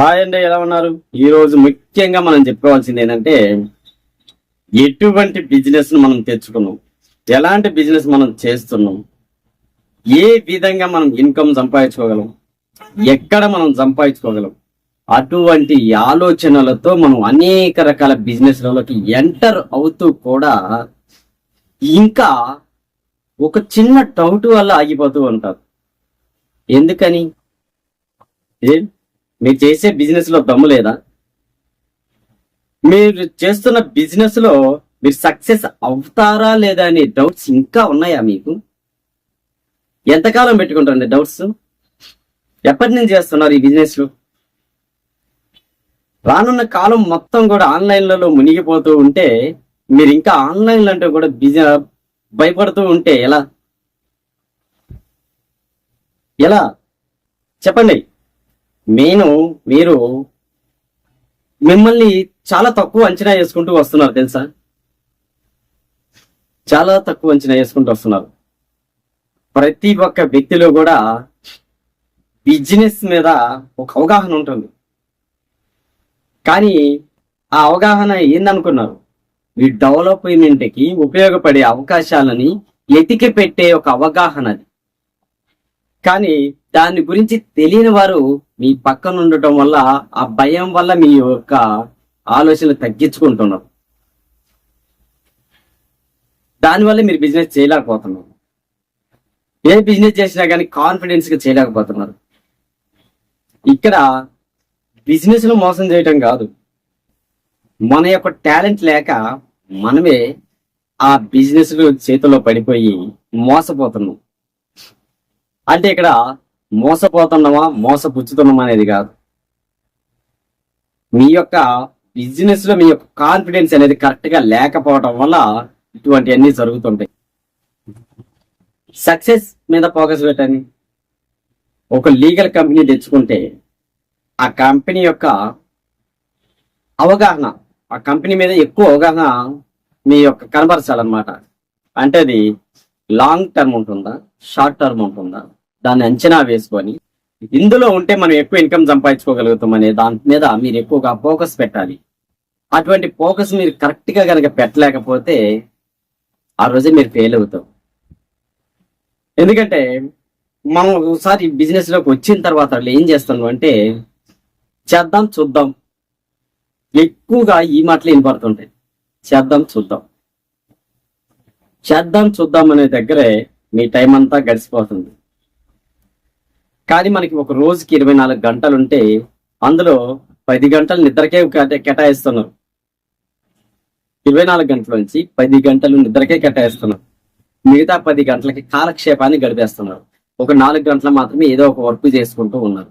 Hi అండి ఎలా ఉన్నారు? ఈ రోజు ముఖ్యంగా మనం చెప్పుకోవాల్సింది ఏంటంటే ఎటువంటి బిజినెస్ మనం తెచ్చుకున్నాం? ఎలాంటి బిజినెస్ మనం చేస్తున్నాం? ఏ విధంగా మనం ఇన్కమ్ సంపాదించుకోగలం? ఎక్కడ మనం సంపాదించుకోగలం? అటువంటి ఆలోచనలతో మనం అనేక రకాల బిజినెస్లలోకి ఎంటర్ అవుతూ కూడా ఇంకా ఒక చిన్న డౌట్ వల్ల ఆగిపోతూ ఉంటారు. ఎందుకని? ఏ? మీరు చేసే బిజినెస్లో దమ్ము లేదా? మీరు చేస్తున్న బిజినెస్లో మీరు సక్సెస్ అవుతారా లేదా అనే డౌట్స్ ఇంకా ఉన్నాయా మీకు? ఎంతకాలం పెట్టుకుంటారండి డౌట్స్ ఎప్పటి నుంచి చేస్తున్నారు ఈ బిజినెస్ రానున్న కాలం మొత్తం కూడా ఆన్లైన్లలో మునిగిపోతూ ఉంటే మీరు ఇంకా ఆన్లైన్లో అంటే కూడా బిజినెస్ భయపడుతూ ఉంటే ఎలా? ఎలా? చెప్పండి. నేను మీరు మిమ్మల్ని చాలా తక్కువ అంచనా వేసుకుంటూ వస్తున్నారు తెలుసా? చాలా తక్కువ అంచనా వేసుకుంటూ వస్తున్నారు. ప్రతి ఒక్క వ్యక్తిలో కూడా బిజినెస్ మీద ఒక అవగాహన ఉంటుంది. కానీ ఆ అవగాహన ఏందనుకున్నారు? మీ డెవలప్మెంట్కి ఉపయోగపడే అవకాశాలని ఎతికి పెట్టే ఒక అవగాహన అది కానీ దాని గురించి తెలియని వారు మీ పక్కన ఉండటం వల్ల ఆ భయం వల్ల మీ యొక్క ఆలోచనలు తగ్గించుకుంటున్నారు. దానివల్ల మీరు బిజినెస్ చేయలేకపోతున్నారు. ఏ బిజినెస్ చేసినా కానీ కాన్ఫిడెన్స్గా చేయలేకపోతున్నారు. ఇక్కడ బిజినెస్లో మోసం చేయటం కాదు. మన యొక్క టాలెంట్ లేక మనమే ఆ బిజినెస్ చేతిలో పడిపోయి మోసపోతున్నాం. అంటే ఇక్కడ మోసపోతున్నామా మోసపుచ్చుతున్నామా అనేది కాదు. మీ యొక్క బిజినెస్లో మీ యొక్క కాన్ఫిడెన్స్ అనేది కరెక్ట్గా లేకపోవడం వల్ల ఇటువంటివన్నీ జరుగుతుంటాయి. సక్సెస్ మీద ఫోకస్ పెట్టండి. ఒక లీగల్ కంపెనీ తెచ్చుకుంటే ఆ కంపెనీ యొక్క అవగాహన ఆ కంపెనీ మీద ఎక్కువ అవగాహన మీ యొక్క కనబరచాలన్నమాట. అంటే అది లాంగ్ టర్మ్ ఉంటుందా షార్ట్ టర్మ్ ఉంటుందా? దాన్ని అంచనా వేసుకొని ఇందులో ఉంటే మనం ఎక్కువ ఇన్కమ్ సంపాదించుకోగలుగుతాం అనే దాని మీద మీరు ఎక్కువగా ఫోకస్ పెట్టాలి. అటువంటి ఫోకస్ మీరు కరెక్ట్గా కనుక పెట్టలేకపోతే ఆ రోజే మీరు ఫెయిల్ అవుతాం. ఎందుకంటే మనం ఒకసారి బిజినెస్లోకి వచ్చిన తర్వాత వాళ్ళు ఏం చేస్తున్నాం అంటే చేద్దాం చూద్దాం. ఎక్కువగా ఈ మాటలు వినపడుతుంటాయి చేద్దాం చూద్దాం. చేద్దాం చూద్దాం అనే దగ్గరే మీ టైం అంతా గడిచిపోతుంది. కానీ మనకి ఒక రోజుకి ఇరవై నాలుగు గంటలు ఉంటే అందులో పది గంటలు నిద్రకే కేటాయిస్తున్నారు. ఇరవై నాలుగు గంటల నుంచి పది గంటలు నిద్రకే కేటాయిస్తున్నారు. మిగతా పది గంటలకి కాలక్షేపాన్ని గడిపేస్తున్నారు. ఒక నాలుగు గంటలు మాత్రమే ఏదో ఒక వర్క్ చేసుకుంటూ ఉన్నారు.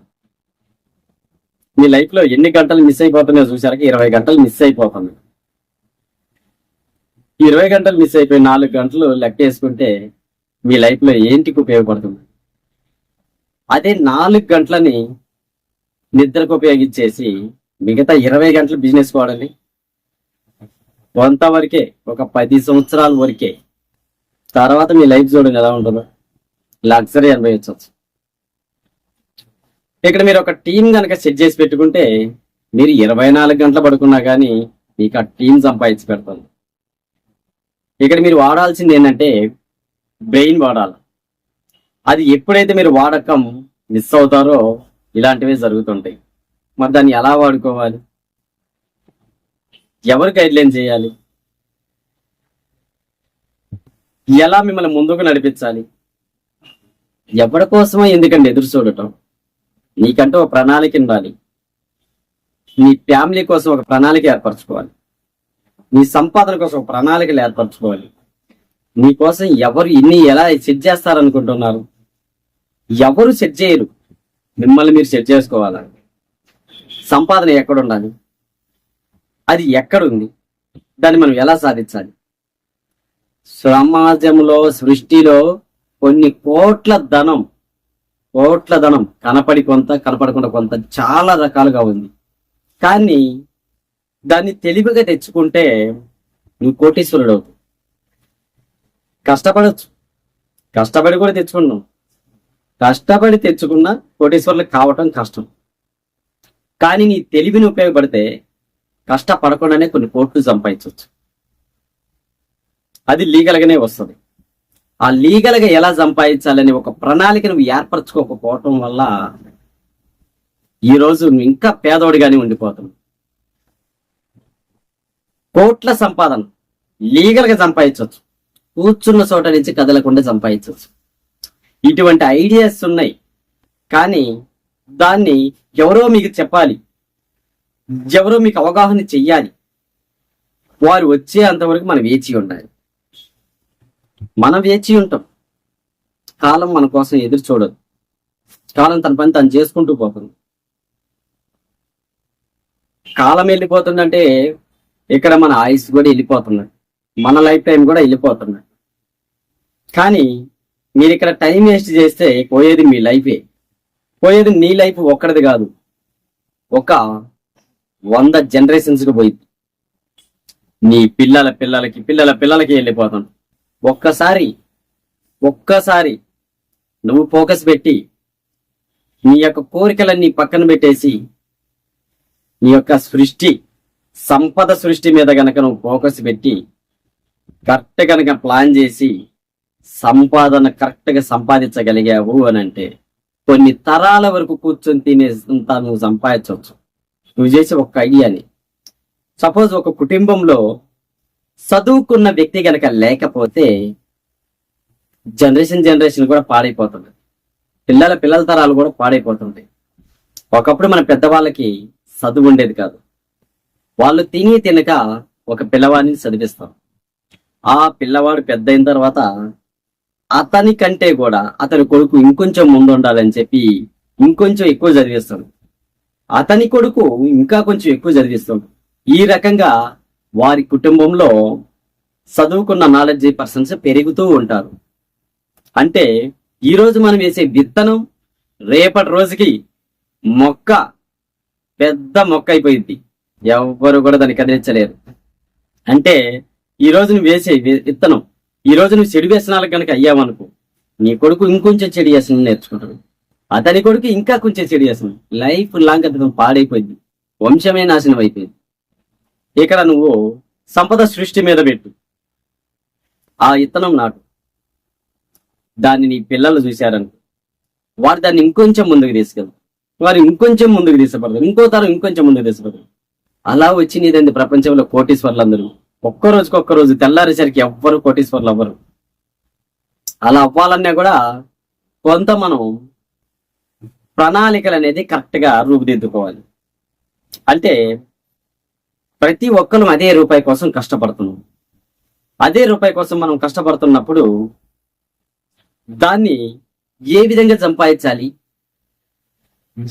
మీ లైఫ్లో ఎన్ని గంటలు మిస్ అయిపోతున్నాయో చూసారకి ఇరవై గంటలు మిస్ అయిపోతుంది. ఇరవై గంటలు మిస్ అయిపోయి నాలుగు గంటలు లెక్క వేసుకుంటే మీ లైఫ్లో ఏంటికి ఉపయోగపడుతుంది? అదే నాలుగు గంటలని నిద్రకు ఉపయోగించేసి మిగతా ఇరవై గంటలు బిజినెస్ వాడాలి. కొంతవరకే ఒక పది సంవత్సరాల వరకే. తర్వాత మీ లైఫ్ చూడండి ఎలా ఉంటుందో లగ్జరీ అనుభవించవచ్చు. ఇక్కడ మీరు ఒక టీం కనుక సెట్ చేసి పెట్టుకుంటే మీరు ఇరవై నాలుగు గంటలు పడుకున్నా కానీ మీకు ఆ టీం సంపాదించి పెడుతుంది ఇక్కడ మీరు వాడాల్సింది ఏంటంటే బ్రెయిన్ వాడాలి. అది ఎప్పుడైతే మీరు వాడకం మిస్ అవుతారో ఇలాంటివి జరుగుతుంటాయి. మరి దాన్ని ఎలా వాడుకోవాలి? ఎవరు గైడ్లైన్ చేయాలి? ఎలా మిమ్మల్ని ముందుకు నడిపించాలి? ఎవరి కోసమో ఎందుకండి ఎదురు చూడటం? నీకంటూ ఒక ప్రణాళిక ఉండాలి. నీ ఫ్యామిలీ కోసం ఒక ప్రణాళిక ఏర్పరచుకోవాలి. నీ సంపాదన కోసం ఒక ప్రణాళికలు ఏర్పరచుకోవాలి. నీ కోసం ఎవరు ఇన్ని ఎలా సెట్ చేస్తారనుకుంటున్నారు? ఎవరు సెట్ చేయరు. మిమ్మల్ని మీరు సెట్ చేసుకోవాలా? సంపాదన ఎక్కడ ఉండాలి అది ఎక్కడుంది? దాన్ని మనం ఎలా సాధించాలి? సమాజంలో సృష్టిలో కొన్ని కోట్ల ధనం కోట్ల ధనం కనపడి కొంత కనపడకుండా కొంత చాలా రకాలుగా ఉంది. కానీ దాన్ని తెలివిగా తెచ్చుకుంటే నువ్వు కోటీశ్వరుడు అవుతావు కష్టపడచ్చు. కష్టపడి కూడా తెచ్చుకున్నాం కష్టపడి తెచ్చుకున్న కోటీశ్వరులు కావటం కష్టం. కానీ నీ తెలివిని ఉపయోగపడితే కష్టపడకుండానే కొన్ని కోట్లు సంపాదించవచ్చు. అది లీగల్గానే వస్తుంది. ఆ లీగల్గా ఎలా సంపాదించాలని ఒక ప్రణాళిక నువ్వు ఏర్పరచుకోకపోవటం వల్ల ఈ రోజు నువ్వు ఇంకా పేదోడిగానే ఉండిపోతావు. కోట్ల సంపాదన లీగల్గా సంపాదించవచ్చు. కూర్చున్న చోట నుంచి కదలకుండా సంపాదించవచ్చు. ఇటువంటి ఐడియాస్ ఉన్నాయి. కానీ దాన్ని ఎవరో మీకు చెప్పాలి. ఎవరో మీకు అవగాహన చెయ్యాలి. వారు వచ్చే అంతవరకు మనం వేచి ఉండాలి. మనం వేచి ఉంటాం. కాలం మన కోసం ఎదురు చూడదు. కాలం తన పని తను చేసుకుంటూ పోతుంది. కాలం వెళ్ళిపోతుందంటే ఇక్కడ మన ఆయుస్ కూడా వెళ్ళిపోతున్నాడు మన లైఫ్ టైం కూడా వెళ్ళిపోతున్నాడు కానీ మీరు ఇక్కడ టైం వేస్ట్ చేస్తే పోయేది మీ లైఫే. పోయేది నీ లైఫ్ ఒక్కడిది కాదు. ఒక వంద జనరేషన్స్కి పోయింది నీ పిల్లల పిల్లలకి పిల్లల పిల్లలకి వెళ్ళిపోతాను ఒక్కసారి ఒక్కసారి నువ్వు ఫోకస్ పెట్టి నీ యొక్క కోరికలన్నీ పక్కన పెట్టేసి నీ యొక్క సృష్టి సంపద సృష్టి మీద గనక నువ్వు ఫోకస్ పెట్టి కరెక్ట్ కనుక ప్లాన్ చేసి సంపాదన కరెక్ట్గా సంపాదించగలిగావు అని అంటే కొన్ని తరాల వరకు కూర్చొని తినేంత నువ్వు సంపాదించవచ్చు. నువ్వు చేసే ఒక ఐడియాని సపోజ్ ఒక కుటుంబంలో చదువుకున్న వ్యక్తి గనక లేకపోతే జనరేషన్ జనరేషన్ కూడా పాడైపోతుంది. పిల్లల పిల్లల తరాలు కూడా పాడైపోతుంది ఒకప్పుడు మన పెద్దవాళ్ళకి చదువు ఉండేది కాదు. వాళ్ళు తిని తినక ఒక పిల్లవాడిని చదివిస్తాం. ఆ పిల్లవాడు పెద్ద అయిన తర్వాత అతని కంటే కూడా అతని కొడుకు ఇంకొంచెం ముందు ఉండాలని చెప్పి ఇంకొంచెం ఎక్కువ చదివిస్తాడు అతని కొడుకు ఇంకా కొంచెం ఎక్కువ చదివిస్తాడు ఈ రకంగా వారి కుటుంబంలో చదువుకున్న నాలెడ్జ్ పర్సన్స్ పెరుగుతూ ఉంటారు. అంటే ఈ రోజు మనం వేసే విత్తనం రేపటి రోజుకి మొక్క పెద్ద మొక్క అయిపోయింది. ఎవ్వరు కూడా దాన్ని కదిలించలేరు. అంటే ఈ నువ్వు వేసే విత్తనం ఈ రోజు నువ్వు చెడు వ్యసనాలకు కనుక అయ్యావనుకో నీ కొడుకు ఇంకొంచెం చెడు వ్యసనం నేర్చుకుంటాడు. అతని కొడుకు ఇంకా కొంచెం చెడు వ్యసనం. లైఫ్ లాంగ్ అతను పాడైపోయింది. వంశమే నాశనం అయిపోయింది. ఇక్కడ నువ్వు సంపద సృష్టి మీద పెట్టు. ఆ విత్తనం నాటు. దాన్ని నీ పిల్లలు చూశారనుకో. వారు దాన్ని ఇంకొంచెం ముందుకు తీసుకెళ్తారు వారు ఇంకొంచెం ముందుకు తీసుకుపడతారు ఇంకో తరం ఇంకొంచెం ముందుకు తీసుకుపడతారు అలా వచ్చి నీదండి ప్రపంచంలో కోటీశ్వర్లు అందరూ ఒక్క రోజుకి ఒక్క రోజు తెల్లారేసరికి ఎవ్వరు కోటీశ్వర్లు అవ్వరు. అలా అవ్వాలన్నా కూడా కొంత మనం ప్రణాళికలు అనేది కరెక్ట్గా రూపుదిద్దుకోవాలి. అంటే ప్రతి ఒక్కరు అదే రూపాయి కోసం కష్టపడుతున్నాం. అదే రూపాయి కోసం మనం కష్టపడుతున్నప్పుడు దాన్ని ఏ విధంగా సంపాదించాలి?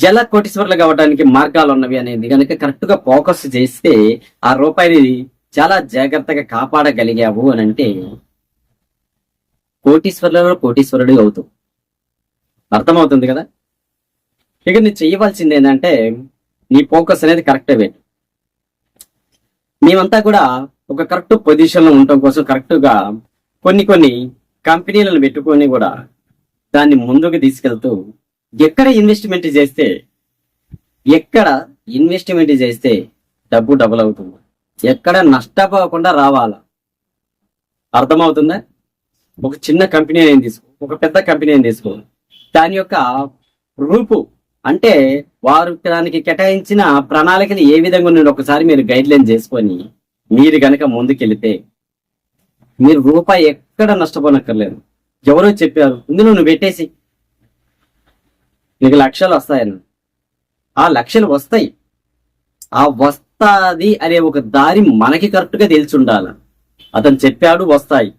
ఎలా కోటీశ్వర్లు కావడానికి మార్గాలు ఉన్నవి అనేది కనుక కరెక్ట్గా ఫోకస్ చేస్తే ఆ రూపాయిని చాలా జాగ్రత్తగా కాపాడగలిగావు అని అంటే కోటీశ్వరులలో కోటీశ్వరుడు అవుతావు. అర్థమవుతుంది కదా? ఇక నువ్వు చేయవలసింది ఏంటంటే నీ ఫోకస్ అనేది కరెక్ట్ పెట్టు. మేమంతా కూడా ఒక కరెక్ట్ పొజిషన్లో ఉండటం కోసం కరెక్ట్గా కొన్ని కొన్ని కంపెనీలను పెట్టుకొని కూడా దాన్ని ముందుకు తీసుకెళ్తూ ఎక్కడ ఇన్వెస్ట్మెంట్ చేస్తే ఎక్కడ ఇన్వెస్ట్మెంట్ చేస్తే డబ్బు డబుల్ అవుతుంది. ఎక్కడ నష్టపోకుండా రావాలా? అర్థమవుతుందా? ఒక చిన్న కంపెనీ అయిన తీసుకో ఒక పెద్ద కంపెనీ ఏం తీసుకో. దాని యొక్క రూపు అంటే వారు దానికి కేటాయించిన ప్రణాళికలు ఏ విధంగా ఉన్నది ఒకసారి మీరు గైడ్ లైన్ చేసుకొని మీరు గనక ముందుకెళ్తే మీరు రూపాయి ఎక్కడ నష్టపోనక్కర్లేదు. ఎవరో చెప్పారు ఇందులో నువ్వు పెట్టేసి. నీకు లక్షలు వస్తాయని. ఆ లక్షలు వస్తాయి. ఆ వస్త వస్తాది అనే ఒక దారి మనకి కరెక్ట్గా తెలిసి ఉండాలి అతను చెప్పాడు వస్తాయి.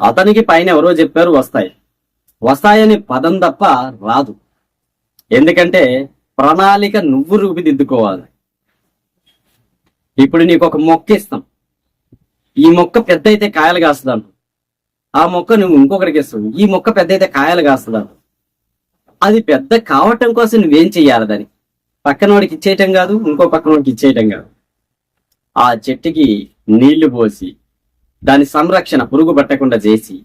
అతనికి పైన ఎవరో చెప్పారు వస్తాయి. వస్తాయనే పదం తప్ప రాదు. ఎందుకంటే ప్రణాళిక నువ్వు రూపుదిద్దుకోవాలి. ఇప్పుడు నీకు ఒక మొక్క ఇస్తాం. ఈ మొక్క పెద్ద అయితే కాయలు కాస్తుందంట ఆ మొక్క నువ్వు ఇంకొకరికి ఇస్తావు. ఈ మొక్క పెద్ద అయితే కాయలు కాస్తుందంట అది పెద్ద కావటం కోసం నువ్వేం చెయ్యాలి దానికి పక్కన వాడికి ఇచ్చేయటం కాదు ఇంకో పక్కన వాడికి ఇచ్చేయటం కాదు. ఆ చెట్టుకి నీళ్ళు పోసి దాని సంరక్షణ పురుగు పట్టకుండా చేసి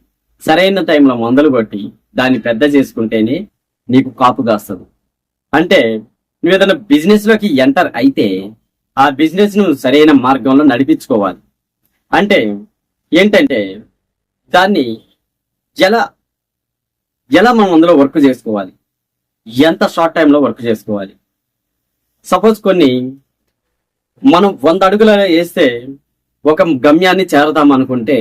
సరైన టైంలో మందులు కొట్టి దాన్ని పెద్ద చేసుకుంటేనే నీకు కాపు కాస్తుంది. అంటే నువ్వు ఏదైనా బిజినెస్లోకి ఎంటర్ అయితే ఆ బిజినెస్ను సరైన మార్గంలో నడిపించుకోవాలి. అంటే ఏంటంటే దాన్ని ఎలా ఎలా మనం అందులో వర్క్ చేసుకోవాలి? ఎంత షార్ట్ టైంలో వర్క్ చేసుకోవాలి? సపోజ్ కొన్ని మనం వంద అడుగుల వేస్తే ఒక గమ్యాన్ని చేరదాం అనుకుంటే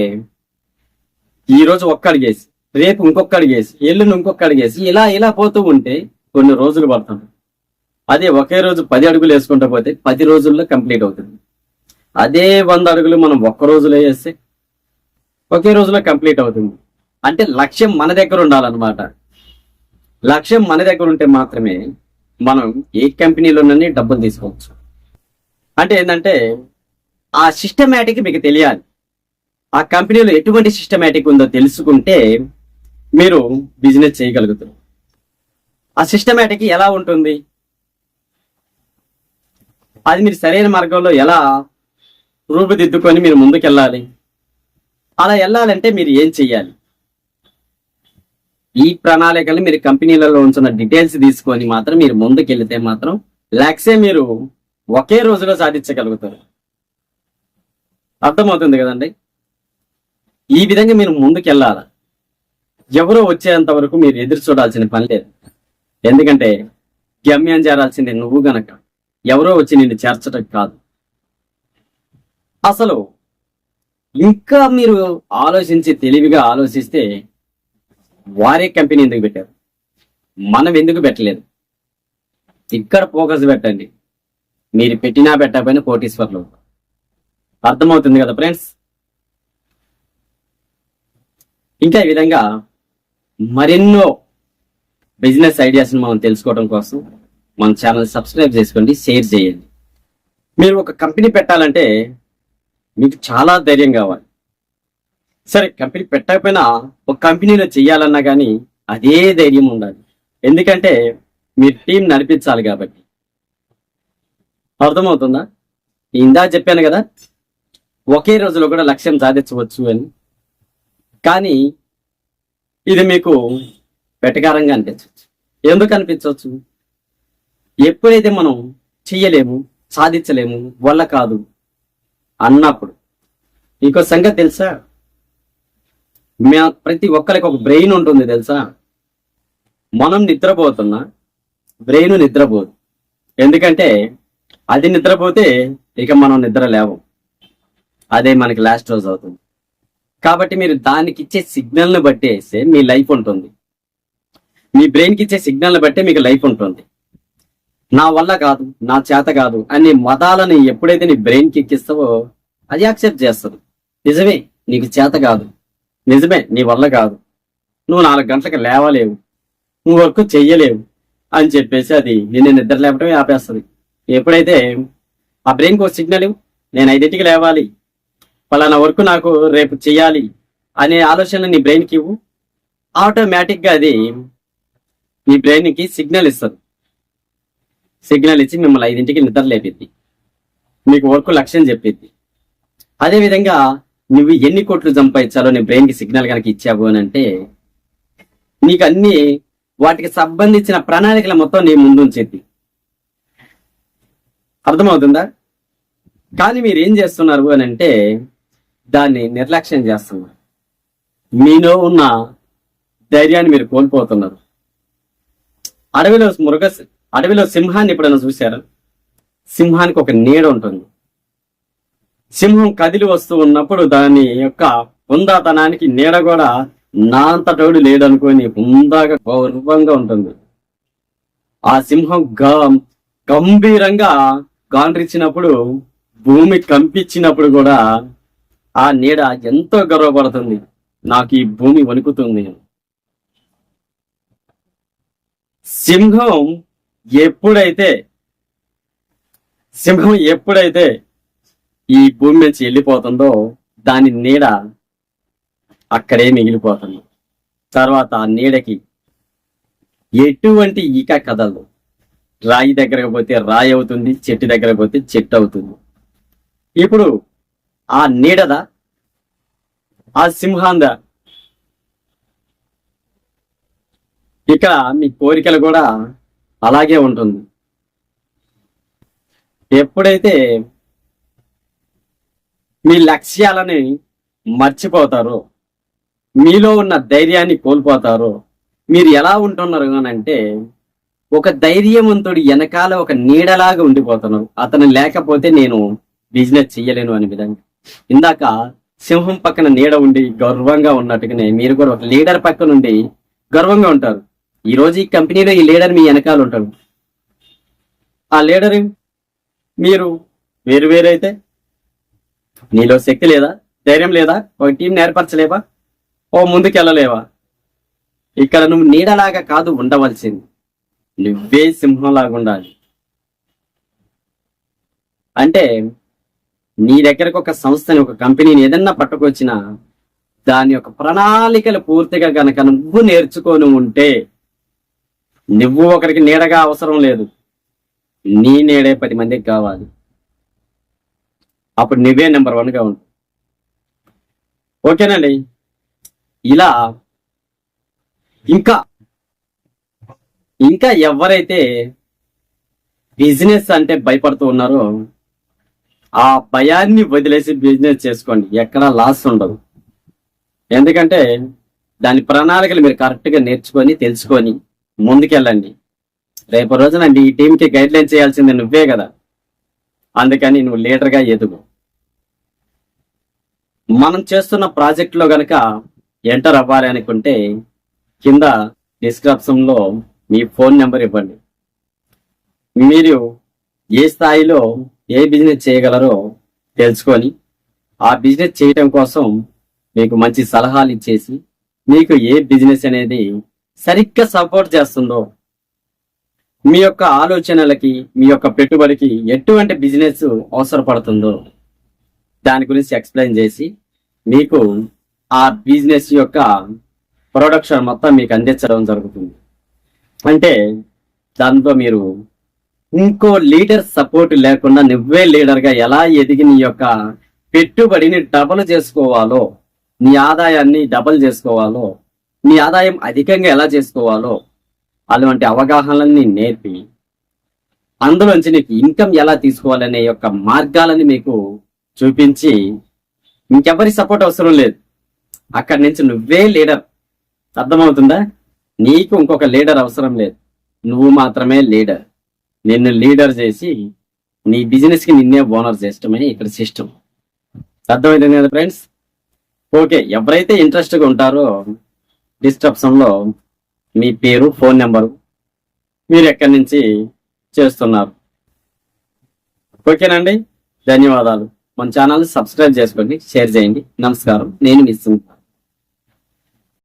ఈ రోజు ఒక్క అడిగేసి రేపు ఇంకొక అడిగేసి ఎల్లుండి ఇంకొక అడిగేసి ఇలా ఇలా పోతూ ఉంటే కొన్ని రోజులు పడుతుంది. అదే ఒకే రోజు పది అడుగులు వేసుకుంటూ పోతే పది రోజుల్లో కంప్లీట్ అవుతుంది. అదే వంద అడుగులు మనం ఒక్క రోజులో వేస్తే ఒకే రోజులో కంప్లీట్ అవుతుంది. అంటే లక్ష్యం మన దగ్గర ఉండాలన్నమాట. లక్ష్యం మన దగ్గర ఉంటే మాత్రమే మనం ఏ కంపెనీలోనే డబ్బులు తీసుకోవచ్చు. అంటే ఏంటంటే ఆ సిస్టమేటిక్ మీకు తెలియాలి. ఆ కంపెనీలో ఎటువంటి సిస్టమేటిక్ ఉందో తెలుసుకుంటే మీరు బిజినెస్ చేయగలుగుతారు. ఆ సిస్టమేటిక్ ఎలా ఉంటుంది? అది మీరు సరైన మార్గంలో ఎలా రూపుదిద్దుకొని మీరు ముందుకెళ్ళాలి? అలా వెళ్ళాలంటే మీరు ఏం చెయ్యాలి? ఈ ప్రణాళికలు మీరు కంపెనీలలో ఉంచిన డీటెయిల్స్ తీసుకొని మాత్రం మీరు ముందుకెళ్తే మాత్రం లక్ష్యం మీరు ఒకే రోజులో సాధించగలుగుతారు. అర్థమవుతుంది కదండి? ఈ విధంగా మీరు ముందుకెళ్ళాలి? ఎవరో వచ్చేంత వరకు మీరు ఎదురు చూడాల్సిన పని లేదు. ఎందుకంటే గమ్యం చేరాల్సింది నువ్వు గనక. ఎవరో వచ్చి నిన్ను చేర్చడం కాదు. అసలు ఇంకా మీరు ఆలోచించి తెలివిగా ఆలోచిస్తే వారే కంపెనీ ఎందుకు పెట్టారు? మనం ఎందుకు పెట్టలేదు? ఇక్కడ ఫోకస్ పెట్టండి. మీరు పెట్టినా పెట్టకపోయినా కోటీశ్వర్లు అర్థమవుతుంది కదా ఫ్రెండ్స్? ఇంకా ఈ విధంగా మరెన్నో బిజినెస్ ఐడియాస్ని మనం తెలుసుకోవడం కోసం మన ఛానల్ సబ్స్క్రైబ్ చేసుకోండి షేర్ చేయండి. మీరు ఒక కంపెనీ పెట్టాలంటే మీకు చాలా ధైర్యం కావాలి. సరే కంపెనీ పెట్టకపోయినా ఒక కంపెనీలో చేయాలన్నా కానీ అదే ధైర్యం ఉండాలి. ఎందుకంటే మీరు టీం నడిపించాలి కాబట్టి. అర్థమవుతుందా? ఇందా చెప్పాను కదా ఒకే రోజులో కూడా లక్ష్యం సాధించవచ్చు అని. కానీ ఇది మీకు వెటకారంగా అనిపించవచ్చు. ఎందుకు అనిపించవచ్చు? ఎప్పుడైతే మనం చెయ్యలేము సాధించలేము వల్ల కాదు అన్నప్పుడు. ఇంకో సంగతి తెలుసా? మా ప్రతి ఒక్కరికి ఒక బ్రెయిన్ ఉంటుంది తెలుసా? మనం నిద్రపోతున్నా బ్రెయిన్ నిద్రపోదు. ఎందుకంటే అది నిద్రపోతే ఇక మనం నిద్ర లేవం. అదే మనకి లాస్ట్ రోజు అవుతుంది. కాబట్టి మీరు దానికి ఇచ్చే సిగ్నల్ని బట్టేస్తే మీ లైఫ్ ఉంటుంది. మీ బ్రెయిన్కి ఇచ్చే సిగ్నల్ని బట్టే మీకు లైఫ్ ఉంటుంది. నా వల్ల కాదు నా చేత కాదు అనే మతాలని ఎప్పుడైతే నీ బ్రెయిన్కి ఎక్కిస్తావో అది యాక్సెప్ట్ చేస్తుంది. నిజమే నీకు చేత కాదు. నిజమే నీ వల్ల కాదు. నువ్వు నాలుగు గంటలకు లేవలేవు. నువ్వు వర్క్ చెయ్యలేవు అని చెప్పేసి అది నిన్ను నిద్ర లేపటమే ఆపేస్తుంది. ఎప్పుడైతే ఆ బ్రెయిన్కి ఒక సిగ్నల్ ఇవ్వు, నేను ఐదింటికి లేవాలి. పలానా వర్క్ నాకు రేపు చెయ్యాలి అనే ఆలోచన నీ బ్రెయిన్కి ఇవ్వు. ఆటోమేటిక్గా అది నీ బ్రెయిన్కి సిగ్నల్ ఇస్తుంది. సిగ్నల్ ఇచ్చి మిమ్మల్ని ఐదింటికి నిద్ర లేపిద్ది. మీకు వర్క్ లక్ష్యం చెప్పిద్ది. అదేవిధంగా నువ్వు ఎన్ని కోట్లు సంపాదించాలో నీ బ్రెయిన్కి సిగ్నల్ కనుక ఇచ్చావు అని అంటే నీకు అన్ని వాటికి సంబంధించిన ప్రణాళికల మొత్తం నీ ముందు ఉంచేది. అర్థమవుతుందా? కానీ మీరు ఏం చేస్తున్నారు అని అంటే దాన్ని నిర్లక్ష్యం చేస్తున్నారు. మీలో ఉన్న ధైర్యాన్ని మీరు కోల్పోతున్నారు. అడవిలో మృగ అడవిలో సింహాన్ని ఎప్పుడైనా చూశారు? సింహానికి ఒక నీడ ఉంటుంది. సింహం కదిలి వస్తూ ఉన్నప్పుడు దాని యొక్క హుందాతనానికి నీడ కూడా నా అంతటోడు లేడనుకొని హుందాగా గౌరవంగా ఉంటుంది. ఆ సింహం గంభీరంగా గాండ్రిచ్చినప్పుడు భూమి కంపించినప్పుడు కూడా ఆ నీడ ఎంతో గర్వపడుతుంది. నాకు ఈ భూమి వణుకుతుంది. సింహం ఎప్పుడైతే సింహం ఎప్పుడైతే ఈ భూమి నుంచి వెళ్ళిపోతుందో దాని నీడ అక్కడే మిగిలిపోతుంది. తర్వాత ఆ నీడకి ఎటువంటి ఈక కదలదు. రాయి దగ్గరకు పోతే రాయి అవుతుంది చెట్టు దగ్గరకు పోతే చెట్టు అవుతుంది. ఇప్పుడు ఆ నీడద? ఆ సింహాంద? ఇక్కడ మీ కోరికలు కూడా అలాగే ఉంటుంది. ఎప్పుడైతే మీ లక్ష్యాలని మర్చిపోతారో. మీలో ఉన్న ధైర్యాన్ని కోల్పోతారో. మీరు ఎలా ఉంటున్నారు అని అంటే ఒక ధైర్యవంతుడు వెనకాల ఒక నీడలాగా ఉండిపోతున్నారు అతను లేకపోతే నేను బిజినెస్ చెయ్యలేను అనే విధంగా. ఇందాక సింహం పక్కన నీడ ఉండి గర్వంగా ఉన్నట్టుగానే మీరు కూడా ఒక లీడర్ పక్కన ఉండి గర్వంగా ఉంటారు. ఈ రోజు ఈ కంపెనీలో ఈ లీడర్ మీ వెనకాల ఉంటాడు. ఆ లీడర్ మీరు వేరు వేరైతే నీలో శక్తి లేదా? ధైర్యం లేదా? ఒక టీం నేర్పరచలేవా ఓ ముందుకెళ్ళలేవా? ఇక్కడ నువ్వు నీడలాగా కాదు ఉండవలసింది. నువ్వే సింహంలాగా ఉండాలి. అంటే నీ దగ్గరకు ఒక సంస్థని ఒక కంపెనీని ఏదన్నా పట్టుకొచ్చినా దాని యొక్క ప్రణాళికలు పూర్తిగా గనక నువ్వు నేర్చుకొని ఉంటే నువ్వు ఒకరికి నీడగా అవసరం లేదు. నీ నీడే పది మందికి కావాలి. అప్పుడు నువ్వే నెంబర్ వన్గా ఉంటావు ఓకేనండి ఇలా ఇంకా ఇంకా ఎవరైతే బిజినెస్ అంటే భయపడుతూ ఉన్నారో ఆ భయాన్ని వదిలేసి బిజినెస్ చేసుకోండి. ఎక్కడా లాస్ ఉండదు. ఎందుకంటే దాని ప్రణాళికలు మీరు కరెక్ట్గా నేర్చుకొని తెలుసుకొని ముందుకెళ్ళండి. రేపు రోజున నీ టీంకి గైడ్ లైన్ చేయాల్సింది నువ్వే కదా. అందుకని నువ్వు లీడర్గా ఎదుగు. మనం చేస్తున్న ప్రాజెక్ట్లో గనక ఎంటర్ అవ్వాలి అనుకుంటే కింద డిస్క్రిప్షన్లో మీ ఫోన్ నెంబర్ ఇవ్వండి. మీరు ఏ స్థాయిలో ఏ బిజినెస్ చేయగలరో తెలుసుకొని ఆ బిజినెస్ చేయటం కోసం మీకు మంచి సలహాలు ఇచ్చేసి మీకు ఏ బిజినెస్ అనేది సరిగ్గా సపోర్ట్ చేస్తుందో మీ యొక్క ఆలోచనలకి మీ యొక్క పెట్టుబడికి ఎటువంటి బిజినెస్ అవసరపడుతుందో దాని గురించి ఎక్స్ప్లెయిన్ చేసి మీకు ఆ బిజినెస్ యొక్క ప్రొడక్షన్ మొత్తం మీకు అందించడం జరుగుతుంది. అంటే దాంతో మీరు ఇంకో లీడర్ సపోర్ట్ లేకుండా నువ్వే లీడర్గా ఎలా ఎదిగి నీ యొక్క పెట్టుబడిని డబల్ చేసుకోవాలో నీ ఆదాయాన్ని డబల్ చేసుకోవాలో నీ ఆదాయం అధికంగా ఎలా చేసుకోవాలో అటువంటి అవగాహనలన్నీ నేర్పి అందులోంచి నీకు ఇన్కమ్ ఎలా తీసుకోవాలనే యొక్క మార్గాలని మీకు చూపించి ఇంకెవరి సపోర్ట్ అవసరం లేదు. అక్కడి నుంచి నువ్వే లీడర్. అర్థమవుతుందా? నీకు ఇంకొక లీడర్ అవసరం లేదు. నువ్వు మాత్రమే లీడర్. నిన్ను లీడర్ చేసి నీ బిజినెస్కి నిన్నే ఓనర్ చేయటమే ఇక్కడ సిస్టమ్. అర్థమైంది కదా ఫ్రెండ్స్? ఓకే ఎవరైతే ఇంట్రెస్ట్గా ఉంటారో డిస్క్రిప్షన్లో మీ పేరు ఫోన్ నెంబరు మీరు ఎక్కడి నుంచి చేస్తున్నారు. ఓకేనండి? ధన్యవాదాలు. మన ఛానల్ సబ్స్క్రైబ్ చేసుకోండి షేర్ చేయండి. నమస్కారం. నేను మిస్